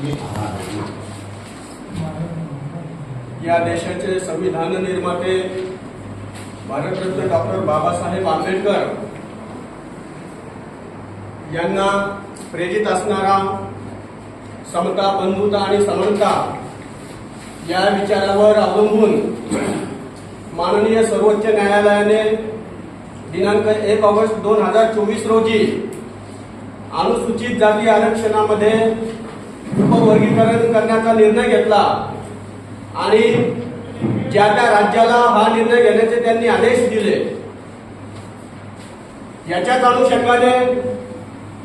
मी या देशाचे संविधान निर्माते भारतरत्न डॉक्टर बाबासाहेब आंबेडकर यांना प्रेरित असणारा समता बंधुता आणि समानता या विचारावर अवलंबून माननीय सर्वोच्च न्यायालयाने दिनांक एक ऑगस्ट दोन हजार चोवीस रोजी अनुसूचित जाती आरक्षणामध्ये उपवर्गीकरण करण्याचा निर्णय घेतला. आणि ज्या त्या राज्याला हा निर्णय घेण्याचे त्यांनी आदेश दिले. याच्याच अनुषंगाने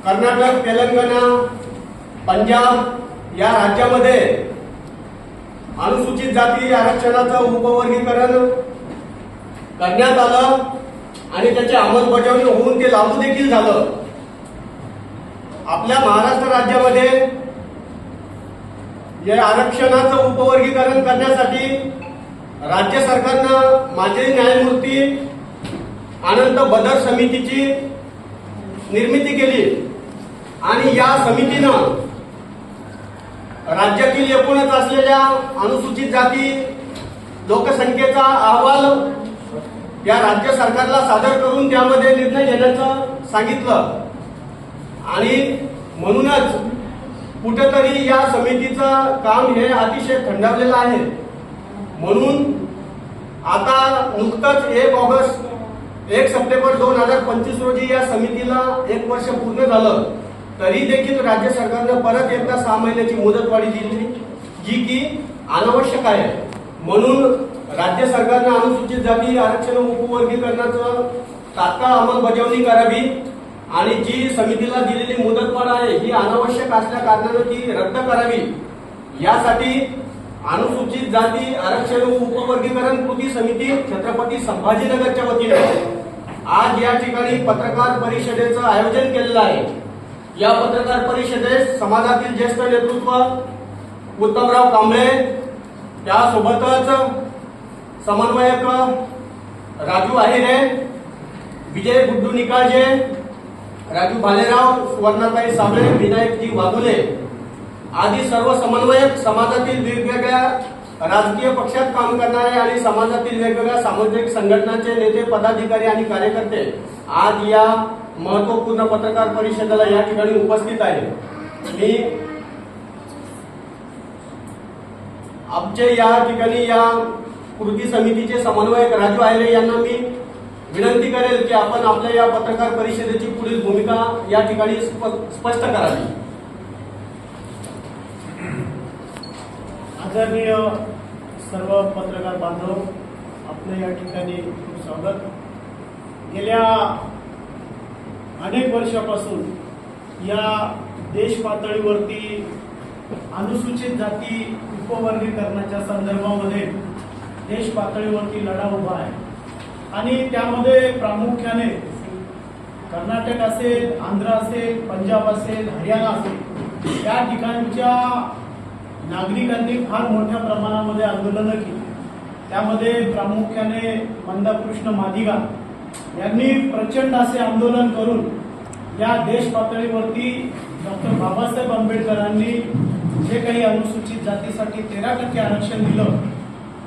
कर्नाटक तेलंगणा पंजाब या राज्यामध्ये अनुसूचित जाती आरक्षणाचं उपवर्गीकरण करण्यात आलं आणि त्याची अंमलबजावणी होऊन ते लागू देखील झालं. आपल्या महाराष्ट्र राज्यामध्ये या आरक्षणाचं उपवर्गीकरण करण्यासाठी राज्य सरकारनं माजी न्यायमूर्ती आनंद बदर समितीची निर्मिती केली. आणि या समितीनं राज्यातील एकूणच असलेल्या अनुसूचित जाती लोकसंख्येचा अहवाल या राज्य सरकारला सादर करून त्यामध्ये निर्णय घेण्याचं सांगितलं. आणि म्हणूनच कुठेतरी या समितीचं काम हे अतिशय थंडावलेलं आहे. म्हणून आता नुकतंच एक ऑगस्ट एक सप्टेंबर दोन हजार पंचवीस रोजी या समितीला एक वर्ष पूर्ण झालं तरी देखील राज्य सरकारनं परत एकदा सहा महिन्याची मुदतवाढी दिली जी की अनावश्यक आहे. म्हणून राज्य सरकारनं अनुसूचित जाती आरक्षण उपवर्गीकरणाचं तात्काळ अंमलबजावणी करावी आणि जी समितीला दिलेली मुदतवाढ आहे ही अनावश्यक असल्या कारणानं ती रद्द करावी. यासाठी अनुसूचित जाती आरक्षण उपवर्गीकरण कृती समिती छत्रपती संभाजीनगरच्या वतीने आज या ठिकाणी पत्रकार परिषदेचं आयोजन केलेलं आहे. या पत्रकार परिषदेत समाजातील ज्येष्ठ नेतृत्व उत्तमराव कांबळे त्यासोबतच समन्वयक राजू आहिरे विजय गुड्डू निकाळजे राजू भालेराव सुवर्णाताई साबळे विनायकजी वाघुले आदी सर्व समन्वयक समाजातील वेगवेगळ्या राजकीय पक्षात काम करणारे आणि समाजातील वेगवेगळ्या सामाजिक संघटनांचे नेते पदाधिकारी आणि कार्यकर्ते आज या महत्त्वपूर्ण पत्रकार परिषदेला या ठिकाणी उपस्थित आहे. मी आमचे या ठिकाणी या कृती समितीचे समन्वयक राजू आयले यांना मी विनंती करेल की आपण आपल्या या पत्रकार परिषदेची पुढील भूमिका या ठिकाणी स्प- स्पष्ट करावी. आदरणीय सर्व पत्रकार बांधव आपलं या ठिकाणी खूप स्वागत. गेल्या अनेक वर्षापासून या देश पातळीवरती अनुसूचित जाती उपवर्गीकरणाच्या संदर्भामध्ये देश पातळीवरती लढा उभा आहे. आणि त्यामध्ये प्रामुख्याने कर्नाटक असेल आंध्र असेल पंजाब असेल हरियाणा असेल या ठिकाणच्या नागरिकांनी फार मोठ्या प्रमाणामध्ये आंदोलनं केली. त्यामध्ये प्रामुख्याने मंदाकृष्ण मादिगा यांनी प्रचंड असे आंदोलन करून या देश पातळीवरती डॉक्टर बाबासाहेब आंबेडकरांनी जे काही अनुसूचित जातीसाठी तेरा टक्के आरक्षण दिलं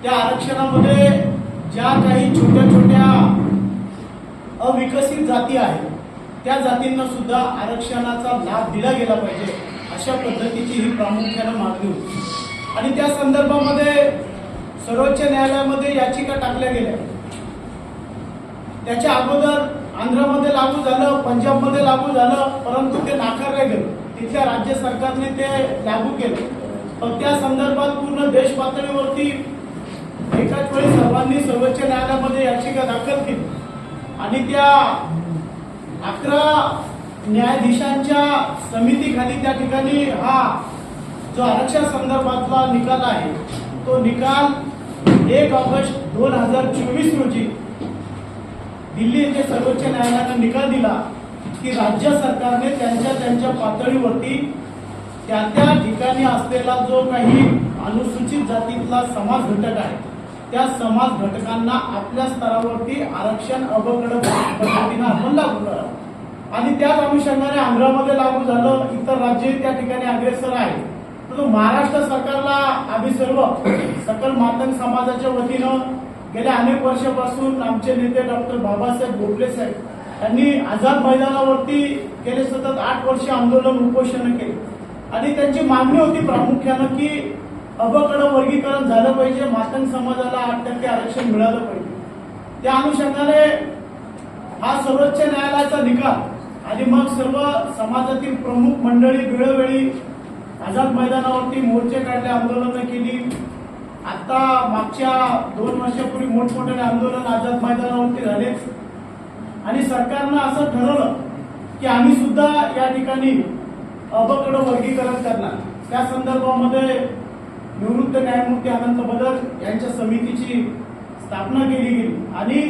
त्या आरक्षणामध्ये ज्या काही छोट्या छोट्या अविकसित जाती आहेत त्या जातींना सुद्धा आरक्षणाचा लाभ दिला गेला पाहिजे अशा पद्धतीची ही प्रामुख्यानं मागणी होती. आणि त्या संदर्भामध्ये सर्वोच्च न्यायालयामध्ये याचिका टाकल्या गेल्या. त्याच्या अगोदर आंध्रमध्ये लागू झालं पंजाबमध्ये लागू झालं परंतु ते नाकारलं गेलं. तिथल्या राज्य सरकारने ते लागू केलं. पण त्या संदर्भात पूर्ण देश पातळीवरती एकाच वेळी सर्वांनी सर्वोच्च न्यायालयामध्ये याचिका दाखल केली. आणि त्या अकरा न्यायाधीशांच्या समितीखाली त्या ठिकाणी हा जो आरक्षण संदर्भातला निकाल आहे तो निकाल एक ऑगस्ट दोन हजार चोवीस रोजी दिल्ली येथे सर्वोच्च न्यायालयानं निकाल दिला की राज्य सरकारने त्यांच्या त्यांच्या पातळीवरती त्या त्या ठिकाणी असलेला जो काही अनुसूचित जातीतला समाज घटक आहे त्या समाज घटकांना आपल्या स्तरावरती आरक्षण अवघड पद्धतीनं आपण लागू करावं. आणि त्याच अनुषंगाने आंध्रामध्ये लागू झालं इतर राज्यही त्या ठिकाणी अग्रेसर आहे परंतु महाराष्ट्र सरकारला आम्ही सर्व सकल मातंग समाजाच्या वतीनं गेल्या अनेक वर्षापासून आमचे नेते डॉक्टर बाबासाहेब गोखले साहेब यांनी आझाद मैदानावरती गेले सतत आठ वर्ष आंदोलन उपोषण केले. आणि त्यांची मागणी होती प्रामुख्यानं की अबकडं वर्गीकरण झालं पाहिजे मातंग समाजाला आठ टक्के आरक्षण मिळालं पाहिजे. त्या अनुषंगाने हा सर्वोच्च न्यायालयाचा निकाल आणि मग सर्व समाजातील प्रमुख मंडळी वेळोवेळी आझाद मैदानावरती मोर्चे काढले आंदोलनं केली. आता मागच्या दोन वर्षापूर्वी मोठमोठ्याने आंदोलन आझाद मैदानावरती झालेच. आणि सरकारनं असं ठरवलं की आम्ही सुद्धा या ठिकाणी अबकडं वर्गीकरण करणार. त्या संदर्भामध्ये निवृत्त न्यायमूर्ती अनंत बदल यांच्या समितीची स्थापना केली गेली. आणि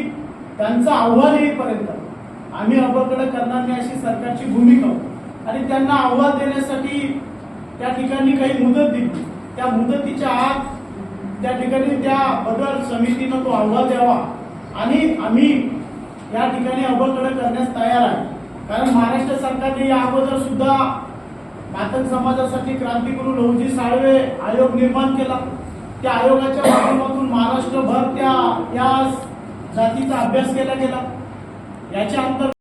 त्यांचं आव्हान येईपर्यंत आम्ही अबकडं करणार नाही अशी सरकारची भूमिका आणि त्यांना अहवाल देण्यासाठी त्या ठिकाणी काही मुदत दिली. त्या मुदतीच्या आत त्या ठिकाणी त्या बदल समितीनं तो अहवाल द्यावा. आणि आम्ही या ठिकाणी अबकडं करण्यास तयार आहे. कारण महाराष्ट्र सरकारने या अगोदर सुद्धा मातंग समाजासाठी क्रांतिगुरु लहुजी साळवे आयोग निर्माण केला. त्या आयोगाच्या माध्यमातून महाराष्ट्रभर त्या या जातीचा अभ्यास केला गेला. याच्या अंतर्गत